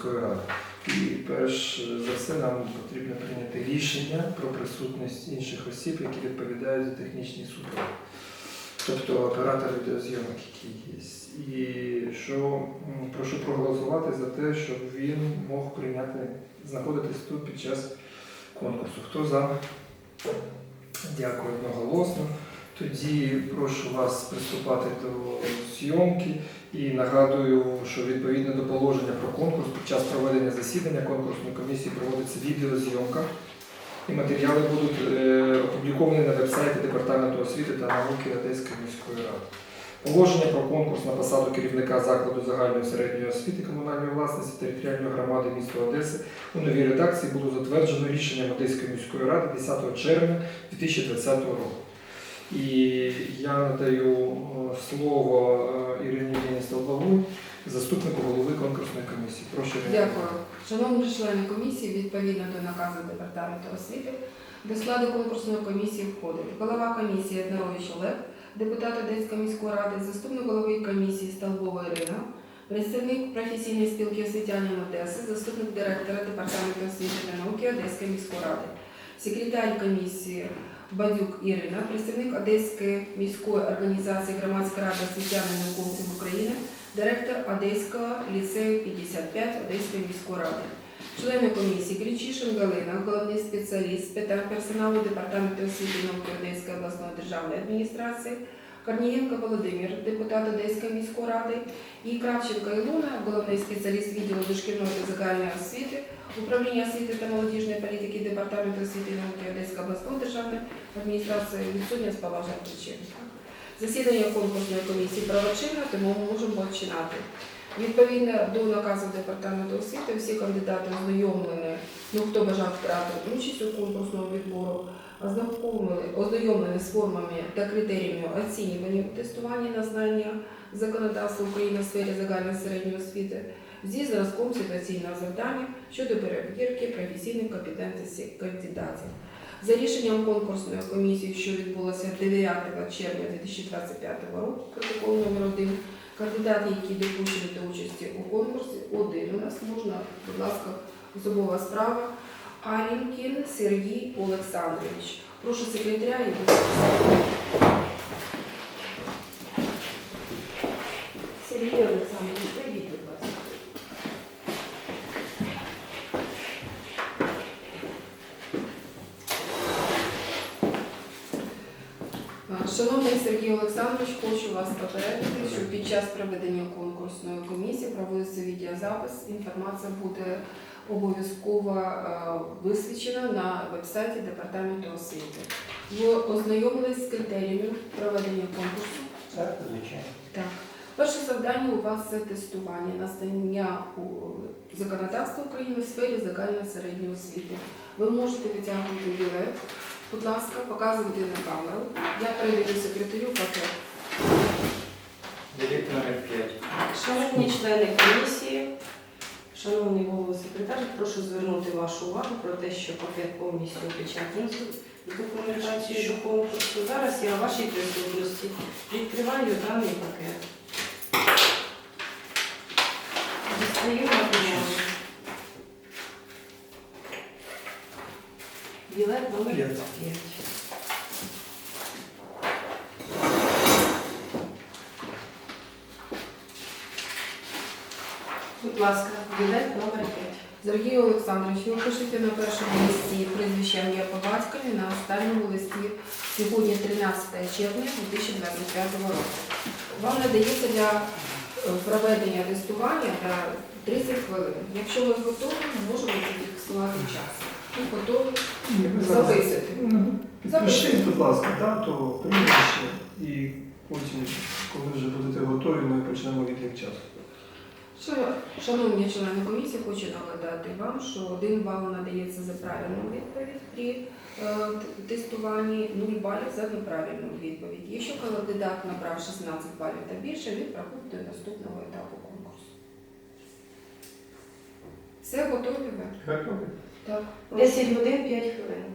міської ради. І перш за все нам потрібно прийняти рішення про присутність інших осіб, які відповідають за технічний супровід. Тобто оператор відеозйомок, який є. І що прошу проголосувати за те, щоб він мог прийняти, знаходитись тут під час конкурсу. Хто за? Дякую одноголосно. Тоді прошу вас приступати до зйомки і нагадую, що відповідно до положення про конкурс під час проведення засідання конкурсної комісії проводиться відеозйомка. І матеріали будуть е, опубліковані на веб-сайті Департаменту освіти та науки Одеської міської ради. Положення про конкурс на посаду керівника закладу загальної середньої освіти комунальної власності територіальної громади міста Одеси у новій редакції було затверджено рішенням Одеської міської ради 10 червня 2020 року. І я надаю е, слово е, Ірині Столбову, заступнику голови конкурсної комісії. Прошу Дякую. Шановні члени комісії, відповідно до наказу департаменту освіти, до складу конкурсної комісії входить голова комісії Еднарович Олег, депутат Одеської міської ради, заступник голови комісії Столбова Ірина, представник професійної спілки освітянин Одеси, заступник директора департаменту освіти та науки Одеської міської ради, секретар комісії Бадюк Ірина, представник Одеської міської організації громадська рада освітян і науковців України, директор Одеського ліцею 55 Одеської міської ради. Члени комісії Кричишин Галина, головний спеціаліст з питань персоналу Департаменту освіти науки Одеської обласної державної адміністрації, Корнієнко Володимир, депутат Одеської міської ради, і Кравченко Ілона, головний спеціаліст відділу дошкільної та загальної освіти, управління освіти та молодіжної політики Департаменту освіти і науки Одеської обласної державної адміністрації відсутня з поважних причин. Засідання конкурсної комісії правочинне, тому ми можемо починати. Відповідно до наказу департаменту освіти, всі кандидати ознайомлені, ну хто бажав брати участь у конкурсному відбору, ознайомлені, з формами та критеріями оцінювання тестування на знання законодавства України в сфері загальної середньої освіти зі зразком ситуаційного завдання щодо перевірки професійних компетентностей кандидатів. За рішенням конкурсної комісії, що відбулося 9 червня 2025 року, протокол номер 1, кандидати, які допущені до участі у конкурсі, один у нас можна, будь ласка, особова справа. Арінкін Сергій Олександрович. Прошу секретаря і Сергій Олександрович, прийдіть, будь ласка. Шановний Сергій Олександрович, хочу вас попередити, що під час проведення конкурсної комісії проводиться відеозапис. Інформація буде обов'язково е, висвічена на вебсайті Департаменту освіти. Ви ознайомились з критеріями проведення конкурсу? Так, звичайно. Так. Перше завдання у вас це тестування на знання у законодавства України в сфері загальної середньої освіти. Ви можете витягнути білет, будь ласка, показувати на камеру. Я передаю секретарю пакет. Білет номер 5. Шановні члени комісії, шановний голово секретар, прошу звернути вашу увагу про те, що пакет повністю опечатаний з документацією до конкурсу. Зараз я в вашій присутності відкриваю даний пакет. Дістаю матеріали. Білет номер П'ять. 5. Будь ласка, білет номер 5. Сергій Олександрович, ви пишете на першому листі прізвище ім'я по батькові, на останньому листі сьогодні 13 червня 2025 року. Вам надається для е, проведення тестування на 30 хвилин. Якщо ви готові, можемо фіксувати час. Готові записуйте. Ну, Підпишіть, будь ласка, дату, прізвище, і потім, коли вже будете готові, ми почнемо відлік часу. Що- Шановні члени комісії, хочу нагадати вам, що один бал надається за правильну відповідь при е, тестуванні, 0 балів за неправильну відповідь. Якщо кандидат набрав 16 балів та більше, він проходить до наступного етапу конкурсу. Все готові ви? Готові? Так. 10 годин 5 хвилин.